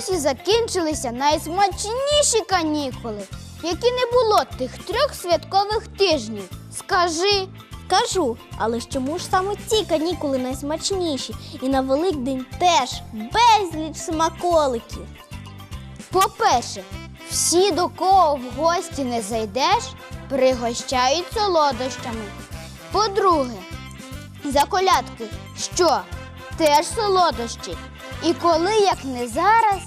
ось і закінчилися найсмачніші канікули, які не було тих трьох святкових тижнів. Скажи, Кажу, але ж чому ж саме ці канікули найсмачніші? І на Великдень теж безліч смаколиків. по-перше, всі, до кого в гості не зайдеш, пригощають солодощами. По-друге, за колядки що? Теж солодощі. І коли, як не зараз,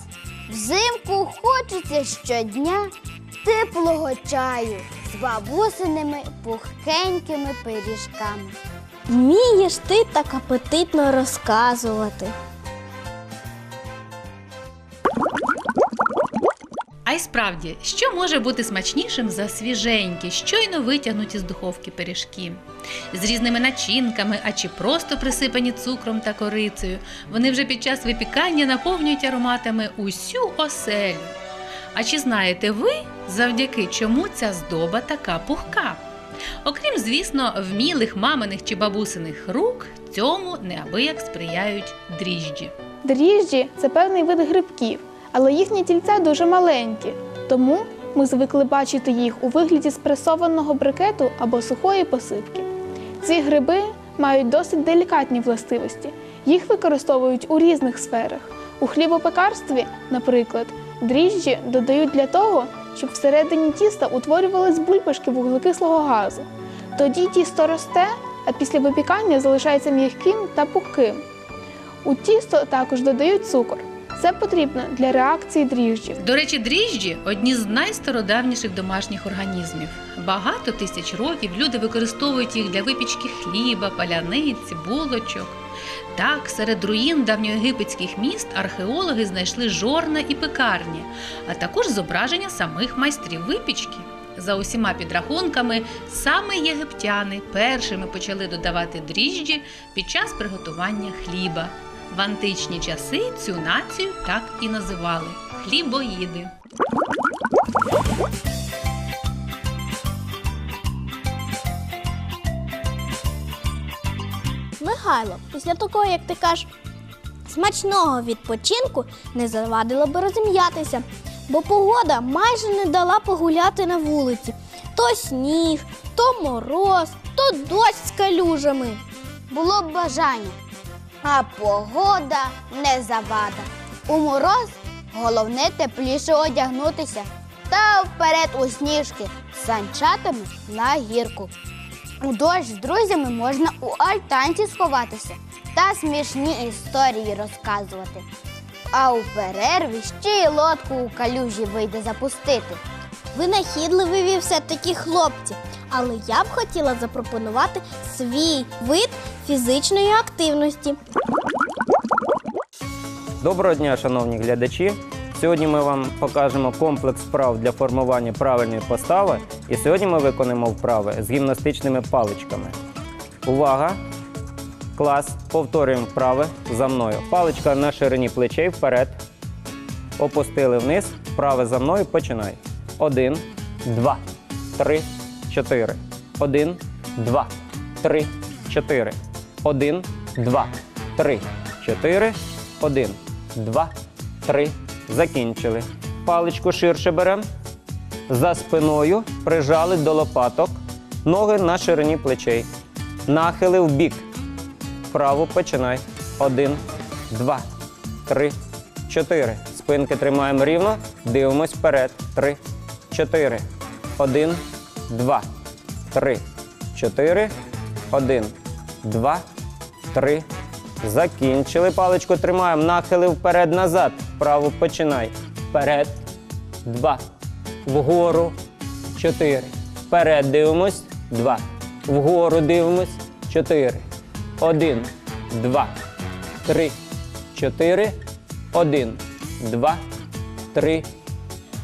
взимку хочеться щодня теплого чаю з бабусиними пухкенькими пиріжками. Вмієш ти так апетитно розказувати. А й справді, що може бути смачнішим за свіженькі, щойно витягнуті з духовки пиріжки? З різними начинками, а чи просто присипані цукром та корицею, вони вже під час випікання наповнюють ароматами усю оселю. А чи знаєте ви, завдяки чому ця здоба така пухка? Окрім, звісно, вмілих маминих чи бабусиних рук, цьому неабияк сприяють дріжджі. Дріжджі це певний вид грибків, але їхні тільця дуже маленькі. Тому ми звикли бачити їх у вигляді спресованого брикету або сухої посипки. Ці гриби мають досить делікатні властивості. Їх використовують у різних сферах. У хлібопекарстві, наприклад, дріжджі додають для того, щоб всередині тіста утворювались бульбашки вуглекислого газу. Тоді тісто росте, а після випікання залишається м'яким та пухким. У тісто також додають цукор. Це потрібно для реакції дріжджів. До речі, дріжджі одні з найстародавніших домашніх організмів. Багато тисяч років люди використовують їх для випічки хліба, паляниць, булочок. Так, серед руїн давньоєгипетських міст археологи знайшли жорна і пекарні, а також зображення самих майстрів випічки. За усіма підрахунками, саме єгиптяни першими почали додавати дріжджі під час приготування хліба. В античні часи цю націю так і називали хлібоїди. Михайло, після такого, як ти кажеш, смачного відпочинку не завадило би розім'ятися, бо погода майже не дала погуляти на вулиці. То сніг, то мороз, то дощ з калюжами. Було б бажання, а погода не завада. У мороз головне тепліше одягнутися та вперед у сніжки санчатами на гірку. У дощ з друзями можна у альтанці сховатися та смішні історії розказувати. А у перерві ще й лодку у калюжі вийде запустити. Винахідливі ви все-таки хлопці. Але я б хотіла запропонувати свій вид фізичної активності. Доброго дня, шановні глядачі. Сьогодні ми вам покажемо комплекс вправ для формування правильної постави. І сьогодні ми виконаємо вправи з гімнастичними паличками. Увага! Клас. Повторюємо вправи за мною. Паличка на ширині плечей вперед. Опустили вниз. Вправи за мною. Починай. Один, два, три, чотири. Один, два, три, чотири. Один, два, три, чотири. Один, два, три. Закінчили. Паличку ширше беремо. За спиною прижали до лопаток. Ноги на ширині плечей. Нахили в бік. Вправо починай. Один, два, три, чотири. Спинки тримаємо рівно. Дивимось вперед. Три, чотири. Один, два, три, чотири. Один, два, три. Закінчили. Паличку тримаємо. Нахили вперед-назад. Вправо починай. Вперед. Два. Вгору. Чотири. Вперед дивимось. Два. Вгору дивимось. Чотири. Один. Два. Три. Чотири. Один. Два. Три.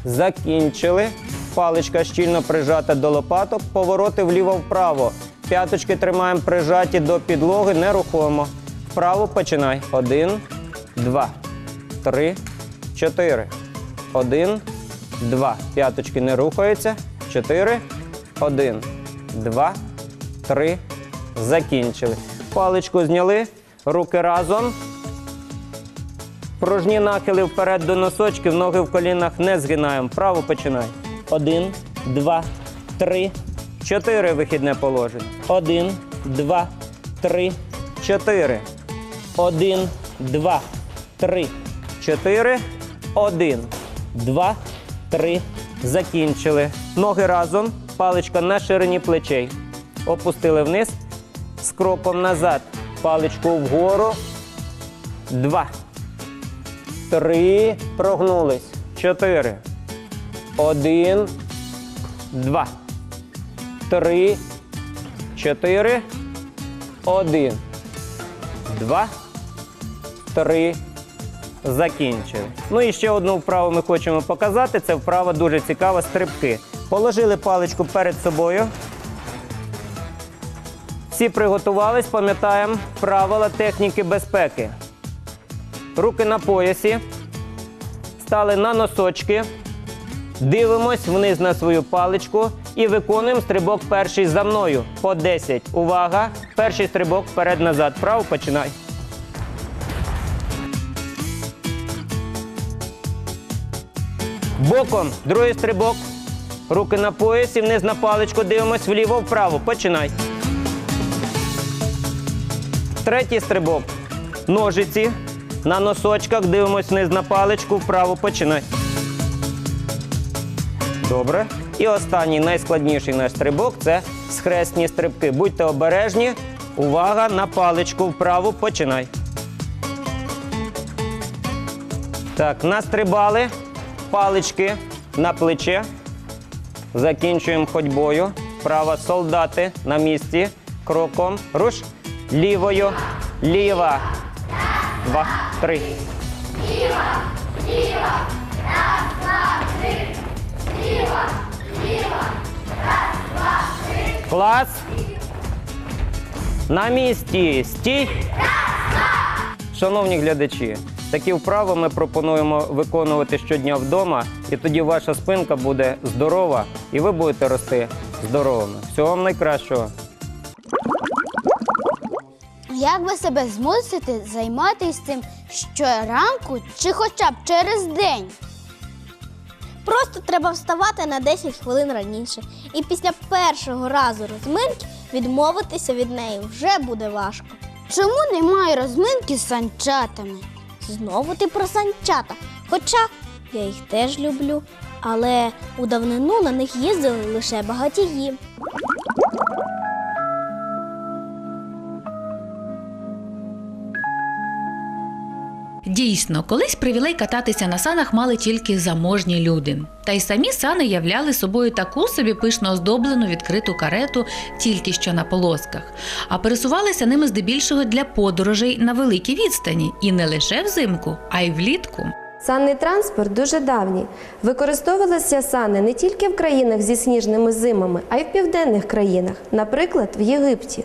Закінчили. Паличка щільно прижата до лопаток. Повороти вліво-вправо. П'яточки тримаємо прижаті до підлоги, нерухомо. Вправо починай. Один, два, три, чотири. Один, два. П'яточки не рухаються. Чотири. Один, два, три. Закінчили. Паличку зняли. Руки разом. Пружні нахили вперед до носочків, ноги в колінах не згинаємо. Право починай. Один, два, три, чотири. Вихідне положення. Один, два, три, чотири. Один, два, три, чотири. Один, два, три. Закінчили. Ноги разом. Паличка на ширині плечей. Опустили вниз. З кроком назад. Паличку вгору. Два. Три. Прогнулись. Чотири. Один. Два. Три. Чотири. Один. Два. Три. Закінчили. Ну і ще одну вправу ми хочемо показати. Це вправа дуже цікава стрибки. Положили паличку перед собою. Всі приготувались, пам'ятаємо правила техніки безпеки. Руки на поясі. Стали на носочки. Дивимось вниз на свою паличку і виконуємо стрибок перший за мною. По 10. Увага! Перший стрибок вперед-назад. Право починай. Боком. Другий стрибок. Руки на поясі, вниз на паличку. Дивимось вліво-вправо. Починай. Третій стрибок. Ножиці. На носочках дивимось вниз на паличку, вправо починай. Добре. І останній найскладніший наш стрибок це схресні стрибки. Будьте обережні. Увага на паличку вправо починай. Так, настрибали. Палички на плече. Закінчуємо ходьбою. Права солдати на місці. Кроком. Руш. Лівою. Ліва. Два, три. Клас. На місці. Стій. Шановні глядачі, такі вправи ми пропонуємо виконувати щодня вдома, і тоді ваша спинка буде здорова, і ви будете рости здоровими. Всього вам найкращого. Як ви себе змусите займатися цим щоранку чи хоча б через день? Просто треба вставати на 10 хвилин раніше. І після першого разу розминки відмовитися від неї вже буде важко. Чому немає розминки з санчатами? Знову ти про санчата. Хоча я їх теж люблю, але у давнину на них їздили лише багатії. Дійсно, колись привілей кататися на санах мали тільки заможні люди. Та й самі сани являли собою таку собі пишно оздоблену відкриту карету тільки що на полосках, а пересувалися ними здебільшого для подорожей на великій відстані і не лише взимку, а й влітку. Санний транспорт дуже давній. Використовувалися сани не тільки в країнах зі сніжними зимами, а й в південних країнах, наприклад, в Єгипті.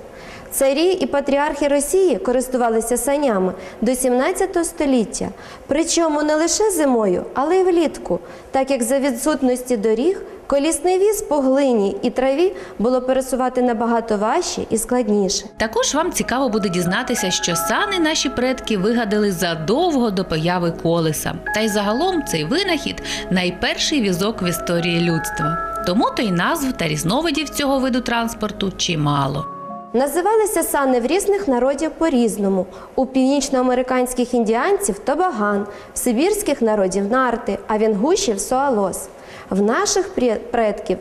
Царі і патріархи Росії користувалися санями до 17 століття, причому не лише зимою, але й влітку, так як за відсутності доріг колісний віз по глині і траві було пересувати набагато важче і складніше. Також вам цікаво буде дізнатися, що сани наші предки вигадали задовго до появи колеса. Та й загалом цей винахід найперший візок в історії людства. Тому то й назв та різновидів цього виду транспорту чимало. Називалися сани в різних народів по-різному. У північноамериканських індіанців тобаган, в сибірських народів нарти, а в інгушів соалос. В наших предків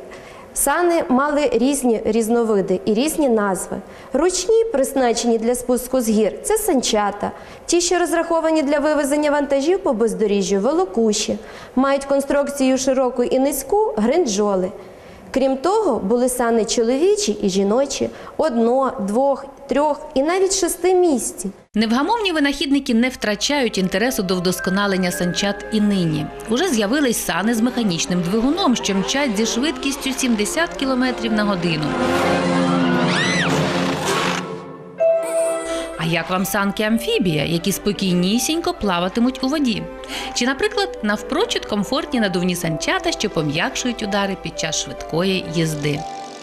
сани мали різні різновиди і різні назви. Ручні, призначені для спуску з гір, це санчата. Ті, що розраховані для вивезення вантажів по бездоріжжю, волокуші, мають конструкцію широку і низьку гринджоли. Крім того, були сани чоловічі і жіночі, одно, двох, трьох і навіть шести місць. Невгамовні винахідники не втрачають інтересу до вдосконалення санчат і нині. Уже з'явились сани з механічним двигуном, що мчать зі швидкістю 70 км на годину. А як вам санки амфібія, які спокійнісінько плаватимуть у воді? Чи, наприклад, навпрочуд комфортні надувні санчата, що пом'якшують удари під час швидкої їзди?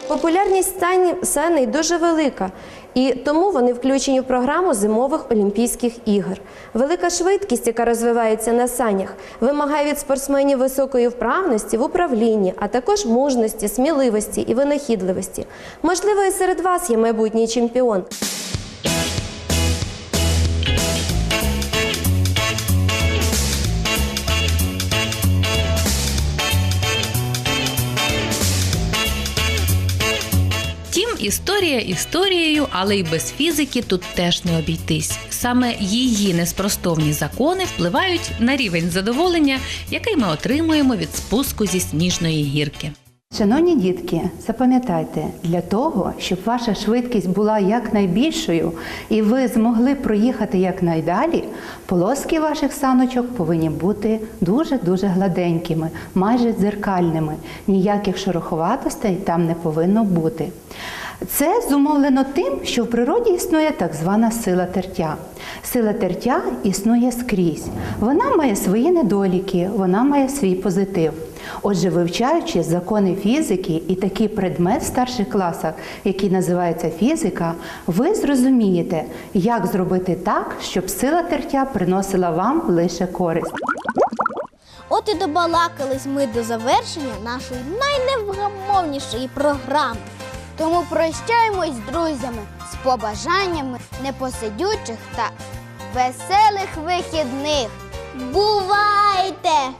Популярність саней дуже велика, і тому вони включені в програму зимових Олімпійських ігор. Велика швидкість, яка розвивається на санях, вимагає від спортсменів високої вправності в управлінні, а також мужності, сміливості і винахідливості. Можливо, і серед вас є майбутній чемпіон. Історія історією, але й без фізики тут теж не обійтись. Саме її неспростовні закони впливають на рівень задоволення, який ми отримуємо від спуску зі сніжної гірки. Шановні дітки, запам'ятайте, для того, щоб ваша швидкість була якнайбільшою і ви змогли проїхати якнайдалі, полоски ваших саночок повинні бути дуже-дуже гладенькими, майже дзеркальними. Ніяких шероховатостей там не повинно бути. Це зумовлено тим, що в природі існує так звана сила тертя. Сила тертя існує скрізь. Вона має свої недоліки, вона має свій позитив. Отже, вивчаючи закони фізики і такий предмет в старших класах, який називається фізика, ви зрозумієте, як зробити так, щоб сила тертя приносила вам лише користь. От і добалакались ми до завершення нашої найневгамовнішої програми. Тому прощаємось з друзями з побажаннями непосидючих та веселих вихідних. Бувайте!